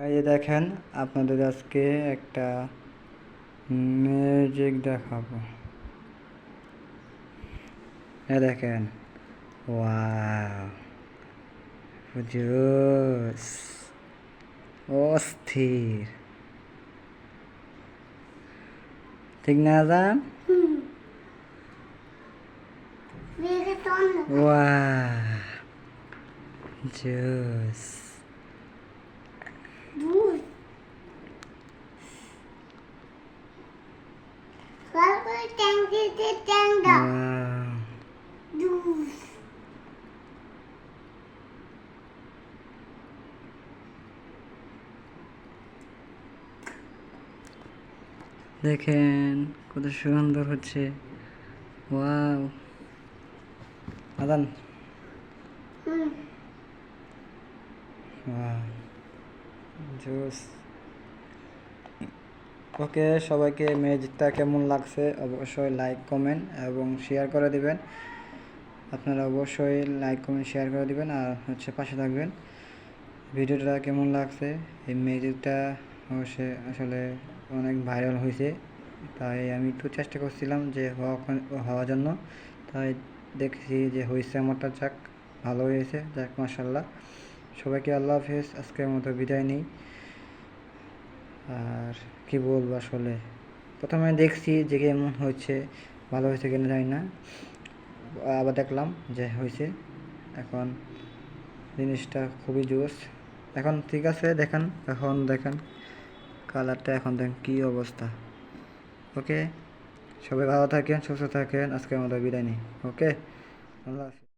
years later. এই যে দেখেন আপনাদের আজকে একটা ম্যাজিক দেখাবো এ দেখেন ওয়াও জোস অস্থির ঠিক না জান Wäre Sonne. ওয়াও জোস দেখেন কত সুন্দর হচ্ছে। ওয়াও আদান। জুস ওকে, সবাইকে ম্যাজিকটা কেমন লাগছে অবশ্যই লাইক কমেন্ট এবং শেয়ার করে দিবেন। আপনারা অবশ্যই লাইক কমেন্ট শেয়ার করে দিবেন আর হচ্ছে পাশে থাকবেন। ভিডিওটা কেমন লাগছে? এই ম্যাজিকটা অবশ্যই আসলে অনেক ভাইরাল হয়েছে, তাই আমি একটু চেষ্টা করছিলাম যে হওয়া হওয়ার জন্য। তাই দেখছি যে হয়েছে আমারটা, যাক ভালো হয়েছে, যাক মাসাল্লাহ সবাইকে আল্লাহ হাফেজ, আজকের মতো বিদায় নিই। আর কি বলব আসলে? প্রথমে দেখছি যে কেমন হয়েছে, ভালো হয়েছে কিনা জানি না। আবার দেখলাম যে হয়েছে। এখন জিনিসটা খুবই জোস। এখন ঠিক আছে, দেখেন, এখন দেখেন। কালারটা এখন দেখেন কী অবস্থা। ওকে সবাই ভালো থাকেন, সুস্থ থাকেন। আজকে আমাদের বিদায় নিই। ওকে আল্লাহ